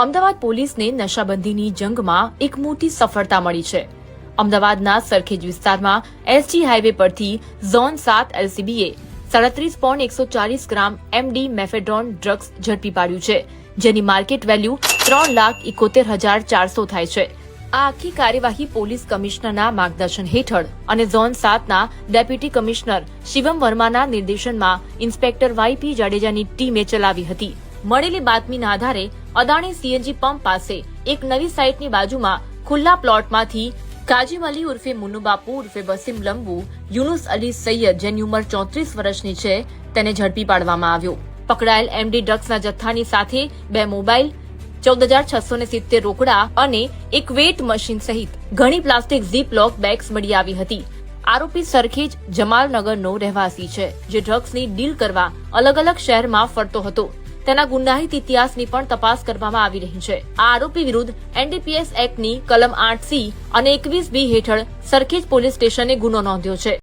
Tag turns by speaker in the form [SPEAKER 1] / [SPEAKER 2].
[SPEAKER 1] અમદાવાદ પોલીસને નશાબંધીની જંગમાં એક મોટી સફળતા મળી છે. અમદાવાદના સરખેજ વિસ્તારમાં એસજી હાઈવે પરથી ઝોન સાત એલસીબીએ સાડત્રીસ પોઈન્ટ એકસો ચાલીસ ગ્રામ એમડી મેફેડ્રોન ડ્રગ્સ ઝડપી પાડ્યું છે, જેની માર્કેટ વેલ્યુ ત્રણ લાખ ઇકોતેર હજાર ચારસો થાય છે. આ આખી કાર્યવાહી પોલીસ કમિશનરના માર્ગદર્શન હેઠળ અને ઝોન સાતના ડેપ્યુટી કમિશનર શિવમ વર્માના નિર્દેશનમાં ઇન્સ્પેક્ટર વાયપી જાડેજાની ટીમે ચલાવી હતી. મળેલી બાતમીના આધારે અદાણી સીએનજી પંપ પાસે એક નવી સાઇટની બાજુમાં ખુલ્લા પ્લોટમાંથી કાજીમ અલી ઉર્ફે મુન્નુબાપુ ઉર્ફે વસીમ લંબુ, યુનુસ અલી સૈયદ જેની ઉંમર ચોત્રીસ વર્ષની છે, તેને ઝડપી પાડવામાં આવ્યો. પકડાયેલ એમડી ડ્રગ્સના જથ્થાની સાથે બે મોબાઈલ ચૌદ હજાર છસો ને સિત્તેર રોકડા અને એક વેટ મશીન સહિત ઘણી પ્લાસ્ટિક ઝીપ લોક બેગ્સ મળી આવી હતી. આરોપી સરખેજ જમાલનગરનો રહેવાસી છે, જે ડ્રગ્સની ડીલ કરવા અલગ અલગ શહેરમાં ફરતો હતો. તેના ગુંડાહિત ઇતિહાસની પણ તપાસ કરવામાં આવી રહી છે. આ આરોપી વિરુદ્ધ એનડીપીએસ એક્ટની કલમ આઠ સી અને એકવીસ બી હેઠળ સરખેજ પોલીસ સ્ટેશને ગુનો નોંધ્યો છે.